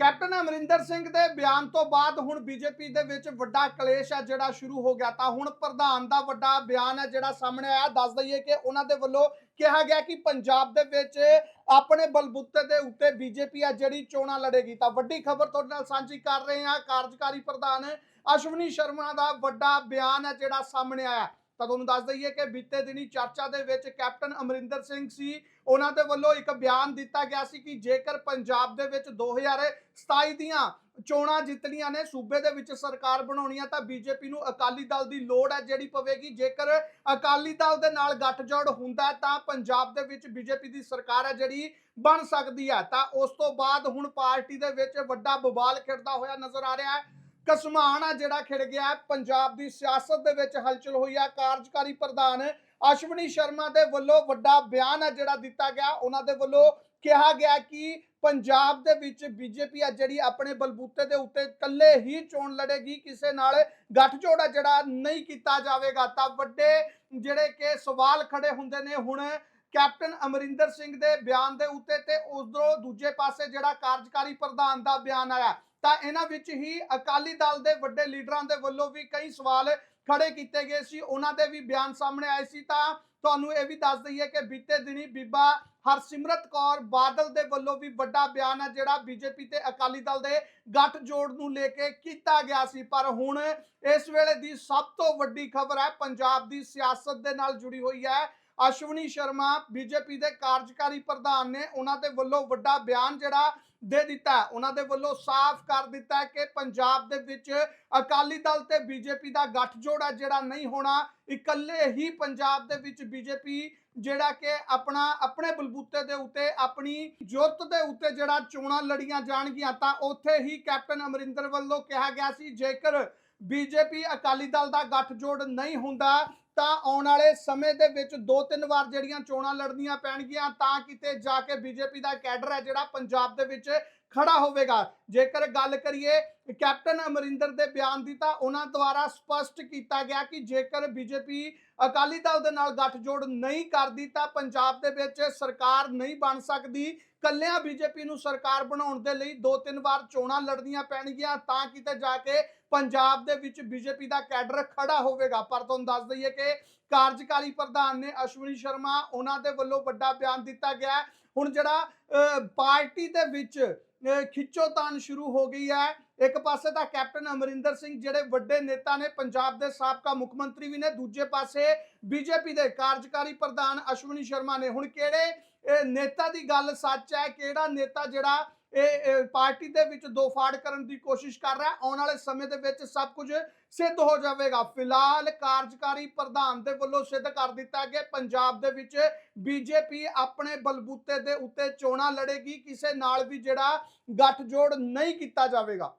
Captain Amarinder Singh ਦੇ ਬਿਆਨ ਤੋਂ ਬਾਅਦ ਹੁਣ ਬੀਜੇਪੀ ਦੇ ਵਿੱਚ ਵੱਡਾ ਕਲੇਸ਼ ਹੈ ਜਿਹੜਾ ਸ਼ੁਰੂ ਹੋ ਗਿਆ। ਤਾਂ ਹੁਣ ਪ੍ਰਧਾਨ ਦਾ ਵੱਡਾ ਬਿਆਨ ਹੈ ਜਿਹੜਾ ਸਾਹਮਣੇ ਆਇਆ, ਦੱਸ ਦਈਏ ਕਿ ਉਹਨਾਂ ਦੇ ਵੱਲੋਂ ਕਿਹਾ ਗਿਆ ਕਿ ਪੰਜਾਬ ਦੇ ਵਿੱਚ ਆਪਣੇ ਬਲਬੁੱਤੇ ਦੇ ਉੱਤੇ ਬੀਜੇਪੀ ਆ, ਜਿਹੜੀ ਚੋਣਾਂ ਲੜੇਗੀ। ਤਾਂ ਵੱਡੀ ਖਬਰ ਤੁਹਾਡੇ ਨਾਲ ਸਾਂਝੀ ਕਰ ਰਹੇ ਹਾਂ। ਕਾਰਜਕਾਰੀ ਪ੍ਰਧਾਨ ਅਸ਼ਵਨੀ ਸ਼ਰਮਾ ਦਾ ਵੱਡਾ ਬਿਆਨ ਹੈ ਜਿਹੜਾ ਸਾਹਮਣੇ ਆਇਆ। ਤਾਂ ਤੁਹਾਨੂੰ ਦੱਸ ਦਈਏ ਕਿ ਬੀਤੇ ਦਿਨੀ ਚਰਚਾ ਦੇ ਵਿੱਚ ਕੈਪਟਨ ਅਮਰਿੰਦਰ ਸਿੰਘ ਸੀ। ਉਹਨਾਂ ਦੇ ਵੱਲੋਂ ਇੱਕ ਬਿਆਨ ਦਿੱਤਾ ਗਿਆ ਸੀ ਕਿ ਜੇਕਰ ਪੰਜਾਬ ਦੇ ਵਿੱਚ 2027 ਦੀਆਂ ਚੋਣਾਂ ਜਿੱਤਣੀਆਂ ਨੇ, ਸੂਬੇ ਦੇ ਵਿੱਚ ਸਰਕਾਰ ਬਣਾਉਣੀ ਆ ਤਾਂ ਬੀਜੇਪੀ ਨੂੰ ਅਕਾਲੀ ਦਲ ਦੀ ਲੋੜ ਹੈ ਜਿਹੜੀ ਪਵੇਗੀ। ਜੇਕਰ ਅਕਾਲੀ ਦਲ ਦੇ ਨਾਲ ਗੱਠਜੋੜ ਹੁੰਦਾ ਤਾਂ ਪੰਜਾਬ ਦੇ ਵਿੱਚ ਬੀਜੇਪੀ ਦੀ ਸਰਕਾਰ ਹੈ ਜਿਹੜੀ ਬਣ ਸਕਦੀ ਹੈ। ਤਾਂ ਉਸ ਤੋਂ ਬਾਅਦ ਹੁਣ ਪਾਰਟੀ ਦੇ ਵਿੱਚ ਵੱਡਾ ਬਵਾਲ ਖਿੜਦਾ ਹੋਇਆ ਨਜ਼ਰ ਆ ਰਿਹਾ ਹੈ। ਕਸਮਾਨ ਜਿਹੜਾ ਖਿੜ ਗਿਆ ਪੰਜਾਬ ਦੀ ਸਿਆਸਤ ਦੇ ਵਿੱਚ ਹਲਚਲ ਹੋਈ ਆ। ਕਾਰਜਕਾਰੀ ਪ੍ਰਧਾਨ ਅਸ਼ਵਨੀ ਸ਼ਰਮਾ ਦੇ ਵੱਲੋਂ ਵੱਡਾ ਬਿਆਨ ਆ ਜਿਹੜਾ ਦਿੱਤਾ ਗਿਆ। ਉਹਨਾਂ ਦੇ ਵੱਲੋਂ ਕਿਹਾ ਗਿਆ ਕਿ ਪੰਜਾਬ ਦੇ ਵਿੱਚ ਬੀਜੇਪੀ ਆ ਜਿਹੜੀ ਆਪਣੇ ਬਲਬੂਤੇ ਦੇ ਉੱਤੇ ਇਕੱਲੇ ਹੀ ਚੋਣ ਲੜੇਗੀ। ਕਿਸੇ ਨਾਲ ਗੱਠਜੋੜ ਆ ਜਿਹੜਾ ਨਹੀਂ ਕੀਤਾ ਜਾਵੇਗਾ। ਤਾਂ ਵੱਡੇ ਜਿਹੜੇ ਕਿ ਸਵਾਲ ਖੜੇ ਹੁੰਦੇ ਨੇ ਹੁਣ ਕੈਪਟਨ ਅਮਰਿੰਦਰ ਸਿੰਘ ਦੇ ਬਿਆਨ ਦੇ ਉੱਤੇ ਤੇ ਉਧਰੋਂ ਦੂਜੇ ਪਾਸੇ ਜਿਹੜਾ ਕਾਰਜਕਾਰੀ ਪ੍ਰਧਾਨ ਦਾ ਬਿਆਨ ਆਇਆ, ਤਾਂ ਇਹਨਾਂ ਵਿੱਚ ਹੀ ਅਕਾਲੀ ਦਲ ਦੇ ਵੱਡੇ ਲੀਡਰਾਂ ਦੇ ਵੱਲੋਂ ਵੀ ਕਈ ਸਵਾਲ ਖੜੇ ਕੀਤੇ ਗਏ ਸੀ, ਉਹਨਾਂ ਦੇ ਵੀ ਬਿਆਨ ਸਾਹਮਣੇ ਆਏ ਸੀ, ਤਾਂ ਤੁਹਾਨੂੰ ਇਹ ਵੀ ਦੱਸ ਦਈਏ ਕਿ ਬੀਤੇ ਦਿਨੀ ਬੀਬਾ ਹਰਸਿਮਰਤ ਕੌਰ ਬਾਦਲ ਦੇ ਵੱਲੋਂ ਵੀ ਵੱਡਾ ਬਿਆਨ ਹੈ, ਜਿਹੜਾ ਬੀਜੇਪੀ ਤੇ ਅਕਾਲੀ ਦਲ ਦੇ ਗੱਠ ਜੋੜ ਨੂੰ ਲੈ ਕੇ ਕੀਤਾ ਗਿਆ ਸੀ, ਪਰ ਹੁਣ ਇਸ ਵੇਲੇ ਦੀ ਸਭ ਤੋਂ ਵੱਡੀ ਖਬਰ ਹੈ, ਪੰਜਾਬ ਦੀ ਸਿਆਸਤ ਦੇ ਨਾਲ ਜੁੜੀ ਹੋਈ ਹੈ। ਅਸ਼ਵਨੀ ਸ਼ਰਮਾ ਬੀਜੇਪੀ ਦੇ ਕਾਰਜਕਾਰੀ ਪ੍ਰਧਾਨ ਨੇ ਉਹਨਾਂ ਦੇ ਵੱਲੋਂ ਵੱਡਾ ਬਿਆਨ ਜਿਹੜਾ ਦੇ ਦਿੱਤਾ ਉਹਨਾਂ ਦੇ ਵੱਲੋਂ ਸਾਫ਼ ਕਰ ਦਿੱਤਾ ਕਿ ਪੰਜਾਬ ਦੇ ਵਿੱਚ ਅਕਾਲੀ ਦਲ ਤੇ ਬੀਜੇਪੀ ਦਾ ਗੱਠਜੋੜ ਹੈ, ਜਿਹੜਾ ਨਹੀਂ ਹੋਣਾ, ਇਕੱਲੇ ਹੀ ਪੰਜਾਬ ਦੇ ਵਿੱਚ ਬੀਜੇਪੀ ਜਿਹੜਾ ਕਿ ਆਪਣਾ, ਆਪਣੇ ਬਲਬੂਤੇ ਦੇ ਉੱਤੇ, ਆਪਣੀ ਜੋਤ ਦੇ ਉੱਤੇ ਜਿਹੜਾ ਚੋਣਾਂ ਲੜੀਆਂ ਜਾਣਗੀਆਂ, ਤਾਂ ਉੱਥੇ ਹੀ ਕੈਪਟਨ ਅਮਰਿੰਦਰ ਵੱਲੋਂ ਕਿਹਾ ਗਿਆ ਸੀ, ਜੇਕਰ ਬੀਜੇਪੀ ਅਕਾਲੀ ਦਲ ਦਾ ਗੱਠਜੋੜ ਨਹੀਂ ਹੁੰਦਾ ਤਾਂ ਆਉਣ ਵਾਲੇ ਸਮੇਂ ਦੇ ਵਿੱਚ ਦੋ ਤਿੰਨ ਵਾਰ ਜਿਹੜੀਆਂ ਚੋਣਾਂ ਲੜਨੀਆਂ ਪੈਣਗੀਆਂ, ਤਾਂ ਕਿਤੇ ਜਾ ਕੇ ਬੀਜੇਪੀ ਦਾ ਕੈਡਰ ਹੈ ਜਿਹੜਾ ਪੰਜਾਬ ਦੇ ਵਿੱਚ ਖੜਾ ਹੋਵੇਗਾ। ਜੇਕਰ ਗੱਲ ਕਰੀਏ ਕੈਪਟਨ ਅਮਰਿੰਦਰ ਦੇ ਬਿਆਨ ਦੀ, ਤਾਂ ਉਹਨਾਂ ਦੁਆਰਾ ਸਪਸ਼ਟ ਕੀਤਾ ਗਿਆ ਕਿ ਜੇਕਰ ਬੀਜੇਪੀ ਅਕਾਲੀ ਦਲ ਦੇ ਨਾਲ ਗੱਠਜੋੜ ਨਹੀਂ ਕਰਦੀ, ਤਾਂ ਪੰਜਾਬ ਦੇ ਵਿੱਚ ਸਰਕਾਰ ਨਹੀਂ ਬਣ ਸਕਦੀ। ਕੱਲਿਆਂ ਬੀਜੇਪੀ ਨੂੰ ਸਰਕਾਰ ਬਣਾਉਣ ਦੇ ਲਈ ਦੋ ਤਿੰਨ ਵਾਰ ਚੋਣਾਂ ਲੜਨੀਆਂ ਪੈਣਗੀਆਂ, ਤਾਂ ਕਿਤੇ ਜਾ ਕੇ ਪੰਜਾਬ ਦੇ ਵਿੱਚ ਬੀਜੇਪੀ ਦਾ ਕੈਡਰ ਖੜਾ ਹੋਵੇਗਾ। ਪਰ ਤੁਹਾਨੂੰ ਦੱਸ ਦਈਏ ਕਿ ਕਾਰਜਕਾਰੀ ਪ੍ਰਧਾਨ ਨੇ ਅਸ਼ਵਨੀ ਸ਼ਰਮਾ ਉਹਨਾਂ ਦੇ ਵੱਲੋਂ ਵੱਡਾ ਬਿਆਨ ਦਿੱਤਾ ਗਿਆ ਹੁਣ ਜਿਹੜਾ ਪਾਰਟੀ ਦੇ ਵਿੱਚ ਅਹ, ਖਿੱਚੋਤਾਣ ਸ਼ੁਰੂ ਹੋ ਗਈ ਹੈ। ਇੱਕ ਪਾਸੇ ਤਾਂ ਕੈਪਟਨ ਅਮਰਿੰਦਰ ਸਿੰਘ ਜਿਹੜੇ ਵੱਡੇ ਨੇਤਾ ਨੇ ਪੰਜਾਬ ਦੇ ਸਾਬਕਾ ਮੁੱਖ ਮੰਤਰੀ ਵੀ ਨੇ ਦੂਜੇ ਪਾਸੇ ਬੀਜੇਪੀ ਦੇ ਕਾਰਜਕਾਰੀ ਪ੍ਰਧਾਨ ਅਸ਼ਵਨੀ ਸ਼ਰਮਾ ਨੇ। ਹੁਣ ਕਿਹੜੇ ਨੇਤਾ ਦੀ ਗੱਲ ਸੱਚ ਹੈ? ਕਿਹੜਾ ਨੇਤਾ ਜਿਹੜਾ ਇਹ ਪਾਰਟੀ ਦੇ ਵਿੱਚ ਦੋ ਫਾੜ ਕਰਨ ਦੀ ਕੋਸ਼ਿਸ਼ ਕਰ ਰਿਹਾ, ਆਉਣ ਵਾਲੇ ਸਮੇਂ ਦੇ ਵਿੱਚ ਸਭ ਕੁਝ ਸਿੱਧ ਹੋ ਜਾਵੇਗਾ। ਫਿਲਹਾਲ ਕਾਰਜਕਾਰੀ ਪ੍ਰਧਾਨ ਦੇ ਵੱਲੋਂ ਸਿੱਧ ਕਰ ਦਿੱਤਾ ਕਿ ਪੰਜਾਬ ਦੇ ਵਿੱਚ ਬੀਜੇਪੀ ਆਪਣੇ ਬਲਬੂਤੇ ਦੇ ਉੱਤੇ ਚੋਣਾਂ ਲੜੇਗੀ। ਕਿਸੇ ਨਾਲ ਵੀ ਜਿਹੜਾ ਗੱਠਜੋੜ ਨਹੀਂ ਕੀਤਾ ਜਾਵੇਗਾ।